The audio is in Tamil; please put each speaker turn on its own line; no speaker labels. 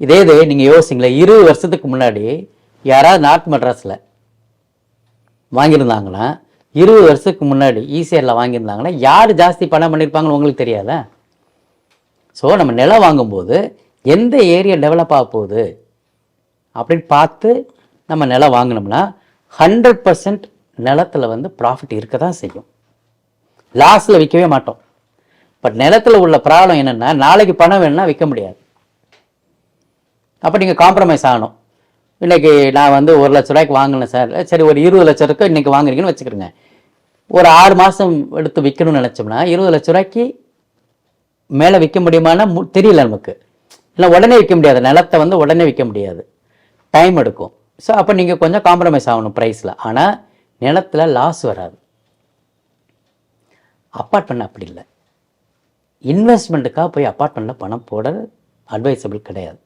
இதே இது நீங்கள் யோசிங்களேன் இருபது வருஷத்துக்கு முன்னாடி யாராவது நார்த் மெட்ராஸில் வாங்கியிருந்தாங்கன்னா இருபது வருஷத்துக்கு முன்னாடி ஈசிஆரில் வாங்கியிருந்தாங்கன்னா யார் ஜாஸ்தி பணம் பண்ணியிருப்பாங்கன்னு உங்களுக்கு தெரியாதா? ஸோ நம்ம நிலம் வாங்கும்போது எந்த ஏரியா டெவலப் ஆக போகுது அப்படின்னு பார்த்து நம்ம நிலம் வாங்கினோம்னா ஹண்ட்ரட் பர்சன்ட் நிலத்தில் வந்து ப்ராஃபிட் இருக்க தான் செய்யும் லாஸில் விற்கவே மாட்டோம். பட் நிலத்தில் உள்ள ப்ராப்ளம் என்னென்னா நாளைக்கு பணம் வேணும்னா விற்க முடியாது. அப்போ நீங்கள் காம்ப்ரமைஸ் ஆகணும். இன்னைக்கு நான் வந்து ஒரு லட்ச ரூபாய்க்கு வாங்கினேன் சார். சரி ஒரு இருபது லட்ச ரூபாய்க்கு இன்றைக்கி வாங்குறீங்கன்னு வச்சுக்கிறேங்க ஒரு ஆறு மாதம் எடுத்து விற்கணும்னு நினச்சோம்னா இருபது லட்ச ரூபாய்க்கு மேலே விற்க முடியுமான்னா மு- தெரியல நமக்கு. இல்லை உடனே விற்க முடியாது. நிலத்தை வந்து உடனே விற்க முடியாது. டைம் எடுக்கும். ஸோ அப்போ நீங்கள் கொஞ்சம் காம்ப்ரமைஸ் ஆகணும் ப்ரைஸில் ஆனால் நிலத்துல லாஸ் வராது. அப்பார்ட்மெண்ட் அப்படி இல்லை. இன்வெஸ்ட்மெண்ட்டுக்காக போய் அப்பார்ட்மெண்ட்டில் பணம் போட அட்வைசபிள் கிடையாது.